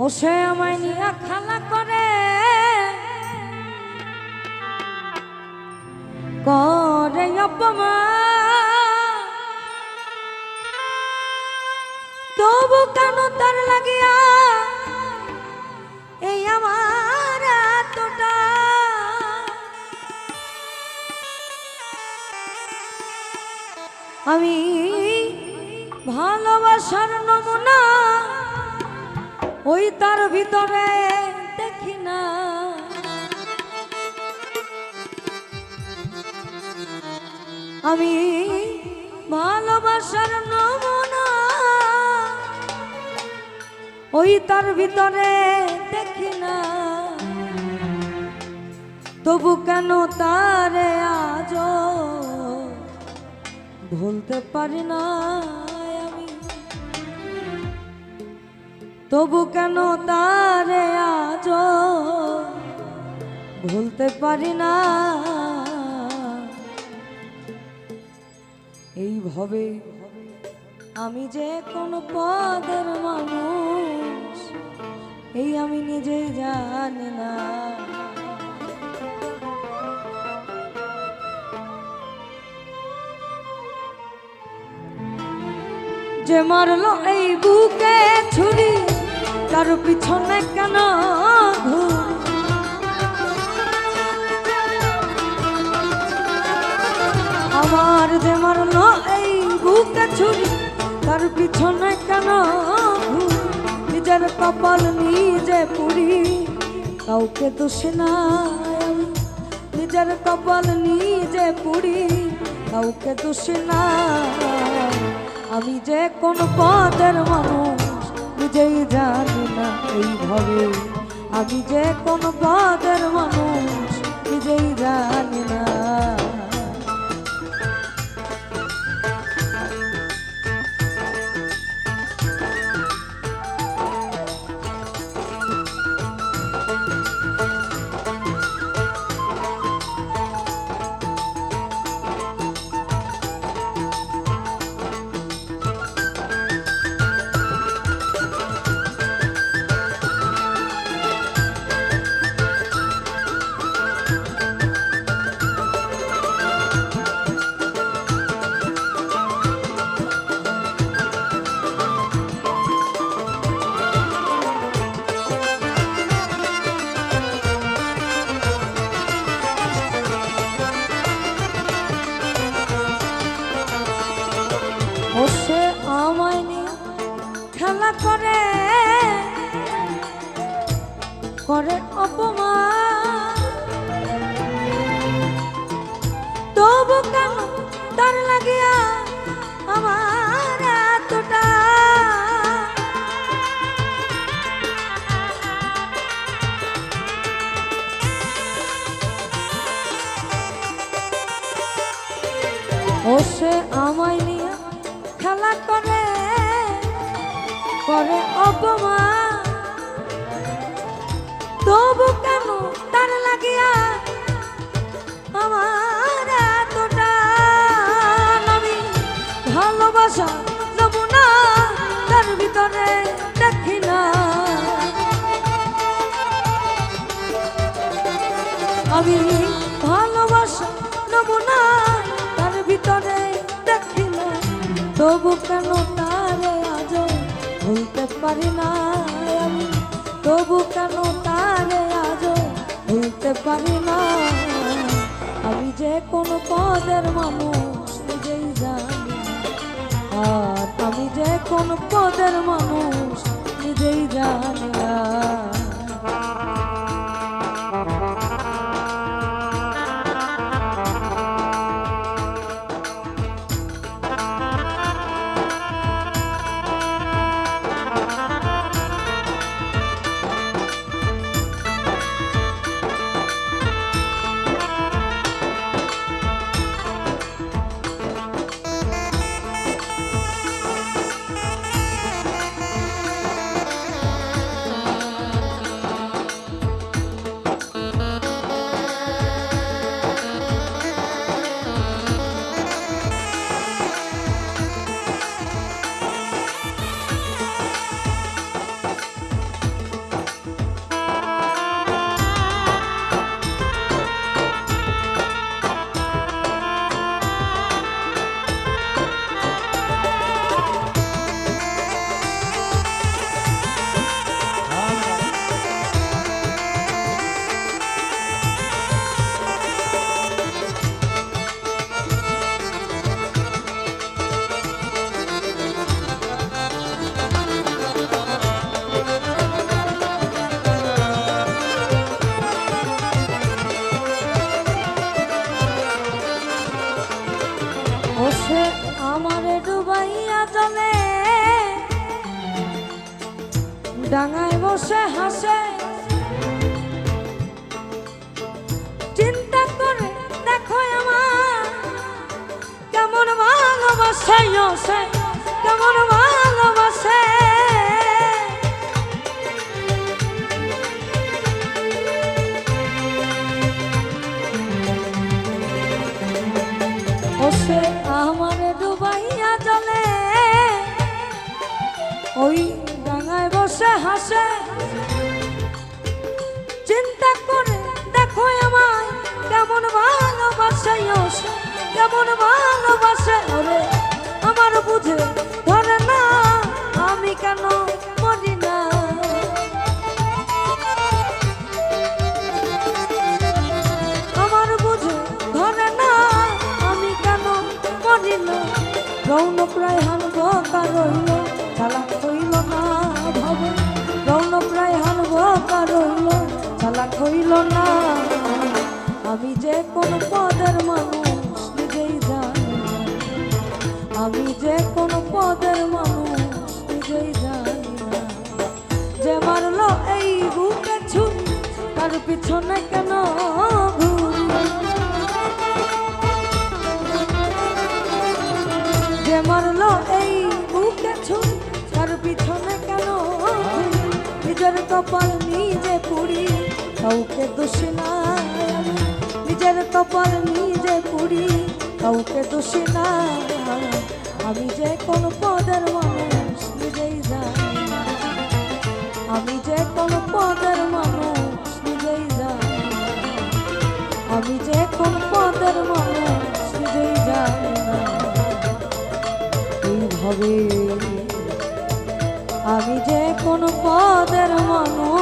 ও সে আমায় নিয়ে খালা করে। করে অপমান তবু কেন তার লাগিয়া এই আমার এতটা? আমি ভালোবাসার নমুনা ওই তার ভিতরে দেখি না। আমি ভালোবাসার নমুনা। ওই তার ভিতরে দেখি না। তবু কেন তারে আজ ভুলতে পারি না? তবু কেন তারে আজ ভুলতে পারি না? এইভাবে আমি যে কোনো পদের মানুষ, এই আমি নিজেই জানি না। যে মারলো এই বুকে ছুরি তার পিছনে কেন ঘুর? আমার যে মারলো এই বুকে ছুরি, তার পিছনে কেন ঘুর? নিজের কপাল নিজে পুরি, কাউকে দোষে না নিজের কপাল নিজে পুরি, কাউকে দোষে না আমি যে কোন পদের মানুষ নিজেই জানি না এইভাবে আমি যে কোন পদের মানুষ নিজেই জানি না। খেলা করে করে অপমান। তার লাগিয়া আমার এতটা? ও সে আমায় নিয়ে খেলা করে। করে অপমান। তবু কেন তার লাগিয়া আমার এতটা আমি ভালোবাসা নমুনা তার ভিতরে দেখি না। আমি ভালোবাসা নমুনা তার ভিতরে দেখি না। তবু কেন তারে পারি না আমি। তবু কেন তারে আজ ভুলতে পারি না? আমি যে কোন পদের মানুষ নিজেই জানি। আর আমি যে কোন পদের মানুষ নিজেই জানি। হোসে আমার ডুবাইয়া জলে ডাঙায় বসে হাসে। চিন্তা করে দেখো আমার কেমন ভালোবাসে হোসে কেমন ভালো আমার ডুবাইয়া চলে। ওই ডাঙায় বসে হাসে। চিন্তা করে দেখো আমায় কেমন ভালোবাসে ও সে, কেমন ভালোবাসে রৌন প্রায় হানব কারইল চালাক হইল না ভাবে। রৌন প্রায় হানব কারইল চালাক হইল না আমি যে কোন পদের মানুষ নিজেই জানি। আমি যে কোন পদের মানুষ নিজেই জানি না। যে মারলো এই বুকে ছুরি তার পিছনে কেন মারলো এই বুকে ছুরি তার পিছনে কেন? নিজের কপাল নিজে পুড়ি, কাউকে দোষী না। নিজের কপাল নিজে পুড়ি, কাউকে দোষী না আমি যে কোন পদের মানুষ নিজেই না। আমি যে কোন পদের মানুষ নিজেই না। আমি যে কোন পদের মানুষ এইভাবে আমি যে কোন পদের মানুষ